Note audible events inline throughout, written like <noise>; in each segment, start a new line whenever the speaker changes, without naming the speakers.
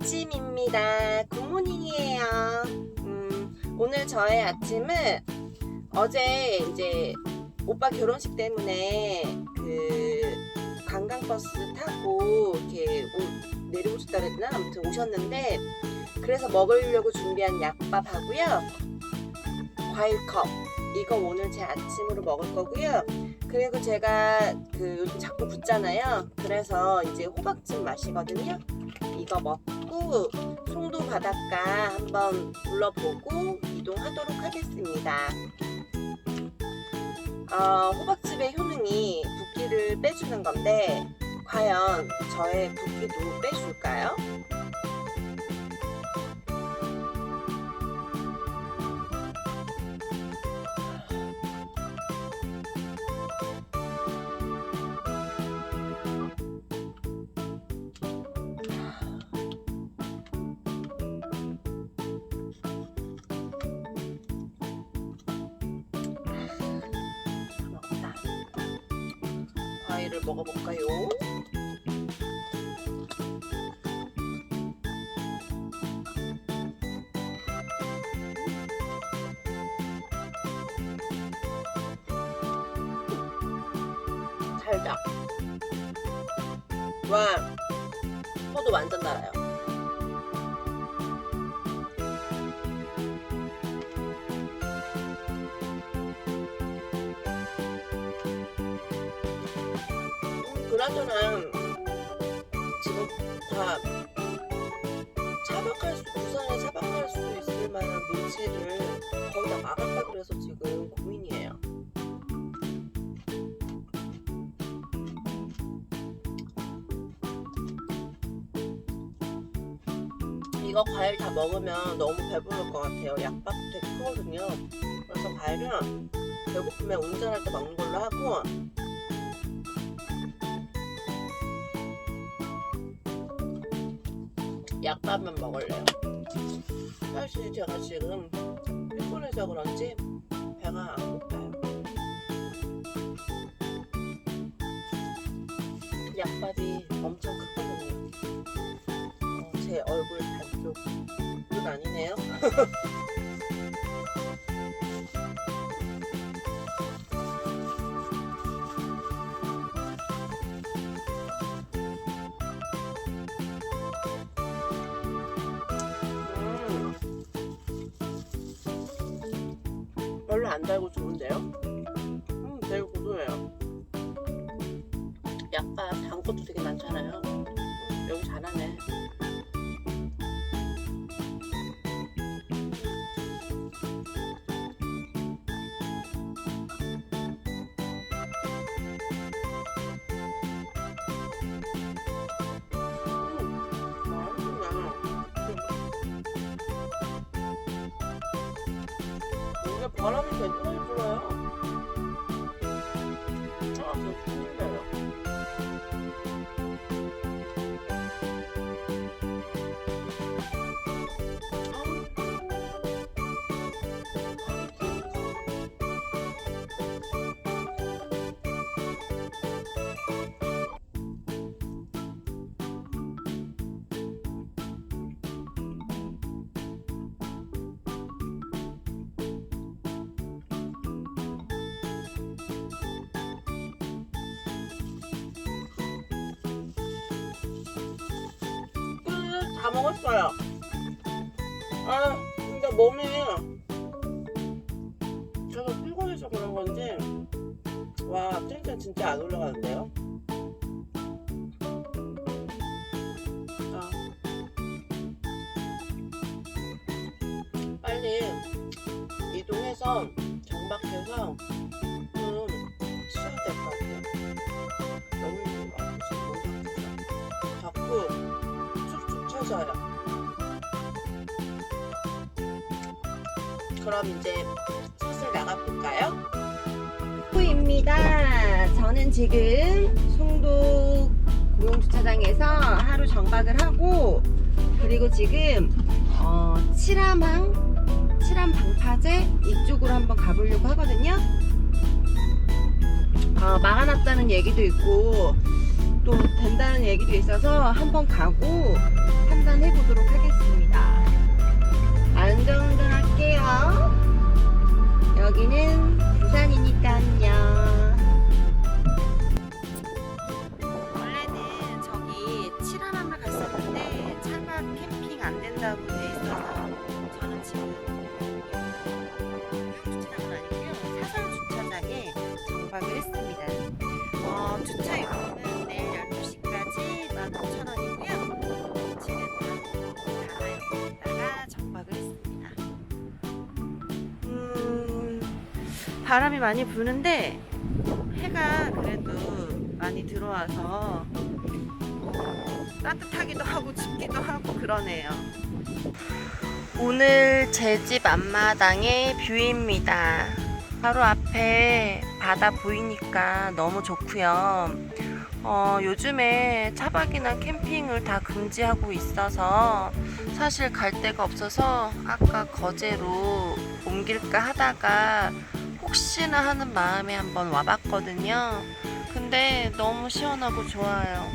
아침입니다. 굿모닝이에요. 음, 오늘 저의 아침은 어제 이제 오빠 결혼식 때문에 그 관광버스 타고 이렇게 오- 내려오셨다 그랬나? 아무튼 오셨는데 그래서 먹으려고 준비한 약밥 하고요. 과일컵. 이거 오늘 제 아침으로 먹을 거고요. 그리고 제가 그 자꾸 붓잖아요. 그래서 이제 호박즙 마시거든요. 이거 먹고 송도 바닷가 한번 둘러보고 이동하도록 하겠습니다. 어, 호박즙의 효능이 붓기를 빼주는 건데 과연 저의 붓기도 빼줄까요? 과일을 먹어볼까요? 달다. 와, 포도 완전 달아요. 지금 다 차박할 수, 부산에 차박할 수 있을 만한 물체를 거의 다 막았다 그래서 지금 고민이에요. 이거 과일 다 먹으면 너무 배부를 것 같아요. 약밥도 되게 크거든요. 그래서 과일은 배고프면 운전할 때 먹는 걸로 하고 약밥만 먹을래요. 사실 제가 지금 피곤해서 그런지 배가 안 고파요. 약밥이 엄청 크거든요. 어, 제 얼굴 반쪽 눈 아니네요. <laughs> 별로 안 달고 좋 바람이 되게 먹었어요. 아, 근데 몸이 제가 피곤해서 그런 건지 와, 텐션 진짜 안 올라가는데요? 아. 빨리 이동해서 정박해서 처져요. 그럼 이제 슬슬 나가볼까요? 후입니다. 저는 지금 송도 공용주차장에서 하루 정박을 하고 그리고 지금 어, 칠암항, 칠암 방파제 이쪽으로 한번 가보려고 하거든요. 어, 막아놨다는 얘기도 있고 또 된다는 얘기도 있어서 한번 가고 한 판단해 보도록 하겠습니다. 안전운전 할게요. 여기는 바람이 많이 부는데 해가 그래도 많이 들어와서 따뜻하기도 하고 춥기도 하고 그러네요. 오늘 제 집 앞마당의 뷰입니다. 바로 앞에 바다 보이니까 너무 좋고요. 어, 요즘에 차박이나 캠핑을 다 금지하고 있어서 사실 갈 데가 없어서 아까 거제로 옮길까 하다가 혹시나 하는 마음에 한번 와봤거든요. 근데 너무 시원하고 좋아요.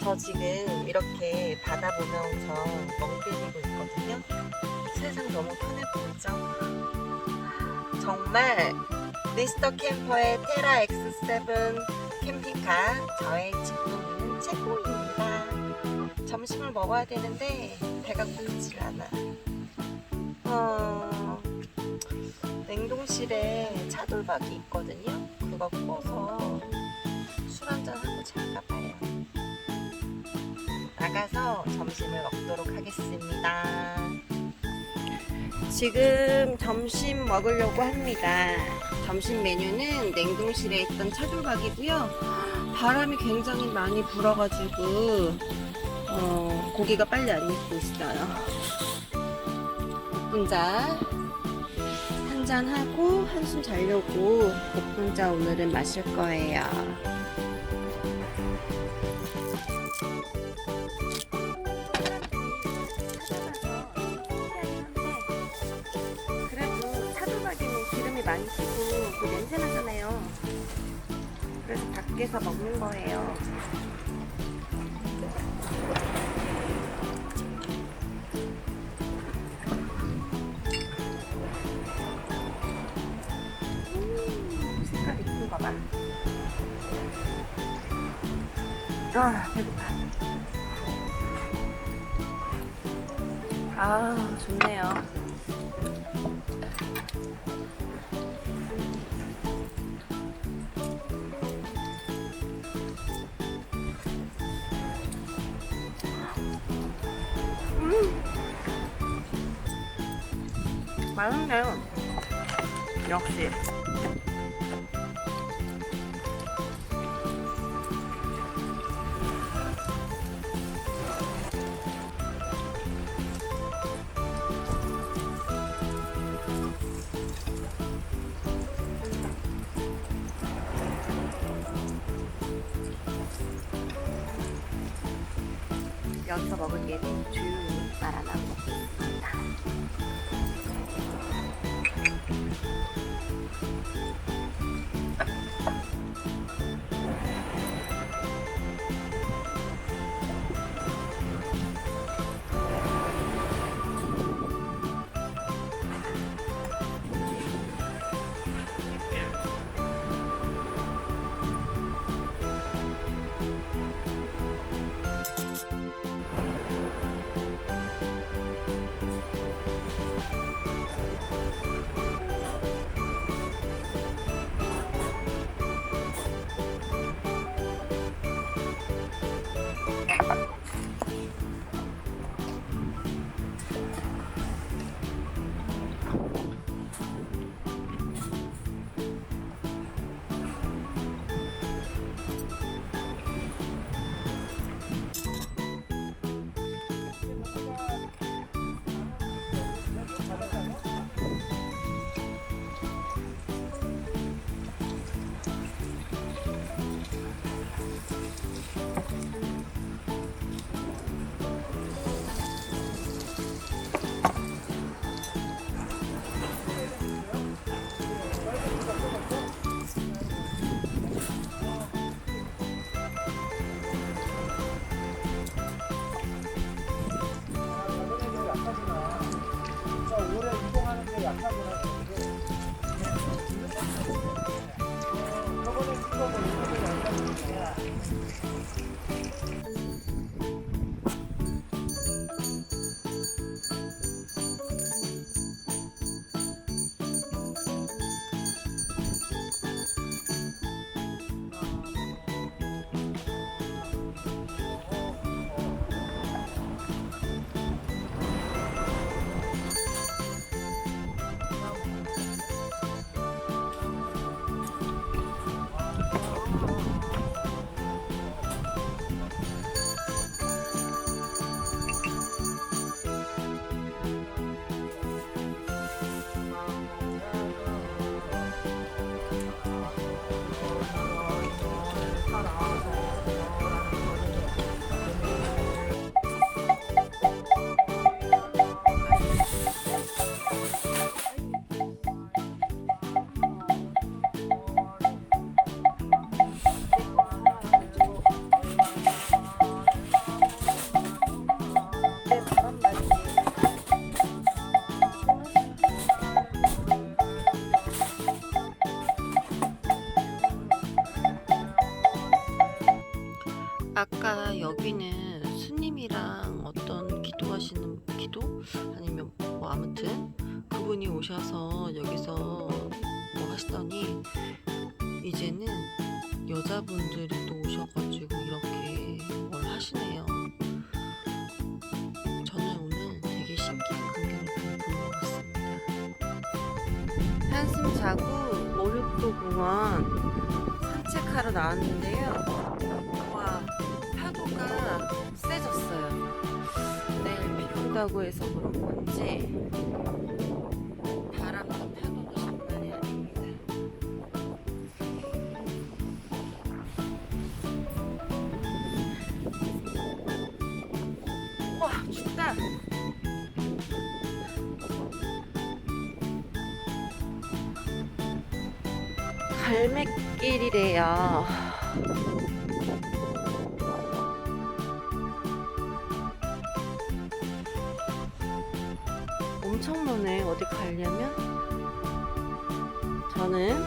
저 지금 이렇게 바다 보면서 멍 때리고 있거든요. 세상 너무 편해 보이죠? 정말 미스터 캠퍼의 테라 X7 캠핑카 저의 직동이는 최고입니다. 점심을 먹어야 되는데 배가 고프질 않아. 어, 냉동실에 차돌박이 있거든요. 그거 구워서 술 한잔 하고 잘까 봐요. 나가서 점심을 먹도록 하겠습니다. 지금 점심 먹으려고 합니다. 점심 메뉴는 냉동실에 있던 차돌박이고요. 바람이 굉장히 많이 불어가지고 어, 고기가 빨리 안 익고 있어요. 복분자 한잔 하고 한숨 자려고 복분자 오늘은 마실 거예요. 그래도 차돌박이는 기름이 많이 튀고 그 냄새 나잖아요. 그래서 밖에서 먹는 거예요. 색깔 이쁜 거 봐. 아, 배고파. 아, 좋네요. 맛있네요. 역시. 여기서 먹을 때는 조용히 말아나 먹겠습니다. 하시더니 이제는 여자분들이 또 오셔가지고 이렇게 뭘 하시네요. 저는 오늘 되게 신기한 광경을 본것 같습니다. 한숨 자고 오륙도 공원 산책하러 나왔는데요. 와 파도가 세졌어요. 내일 비 온다고 해서 그런 건지 갈매길이래요. 엄청 머네. 어디 가려면? 저는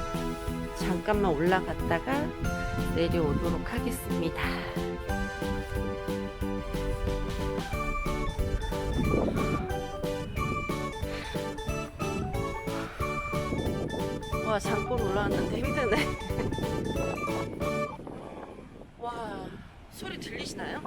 잠깐만 올라갔다가 내려오도록 하겠습니다. 와 장골 올라왔는데 힘드네 와 소리 들리시나요?